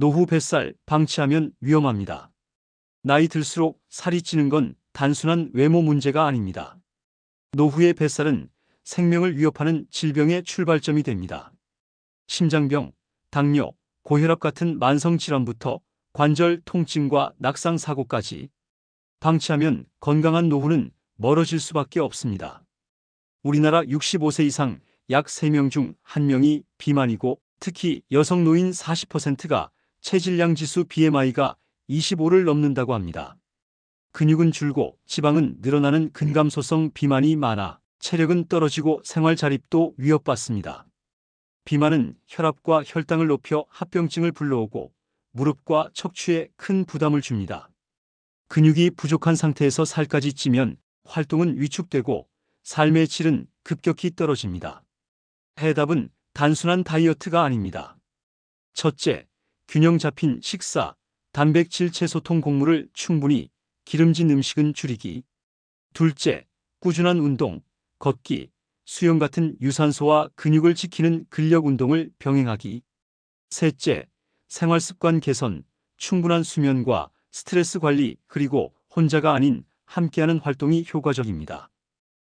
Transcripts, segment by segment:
노후 뱃살 방치하면 위험합니다. 나이 들수록 살이 찌는 건 단순한 외모 문제가 아닙니다. 노후의 뱃살은 생명을 위협하는 질병의 출발점이 됩니다. 심장병, 당뇨, 고혈압 같은 만성 질환부터 관절 통증과 낙상 사고까지 방치하면 건강한 노후는 멀어질 수밖에 없습니다. 우리나라 65세 이상 약 3명 중 1명이 비만이고 특히 여성 노인 40%가 체질량 지수 BMI가 25를 넘는다고 합니다. 근육은 줄고 지방은 늘어나는 근감소성 비만이 많아 체력은 떨어지고 생활 자립도 위협받습니다. 비만은 혈압과 혈당을 높여 합병증을 불러오고 무릎과 척추에 큰 부담을 줍니다. 근육이 부족한 상태에서 살까지 찌면 활동은 위축되고 삶의 질은 급격히 떨어집니다. 해답은 단순한 다이어트가 아닙니다. 첫째, 균형 잡힌 식사, 단백질 채소통 곡물을 충분히 기름진 음식은 줄이기. 둘째, 꾸준한 운동, 걷기, 수영 같은 유산소와 근육을 지키는 근력 운동을 병행하기. 셋째, 생활 습관 개선, 충분한 수면과 스트레스 관리, 그리고 혼자가 아닌 함께하는 활동이 효과적입니다.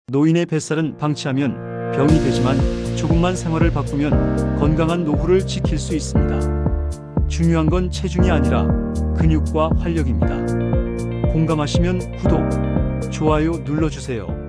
노인의 뱃살은 방치하면 병이 되지만 조금만 생활을 바꾸면 건강한 노후를 지킬 수 있습니다. 중요한 건 체중이 아니라 근육과 활력입니다. 공감하시면 구독, 좋아요 눌러주세요.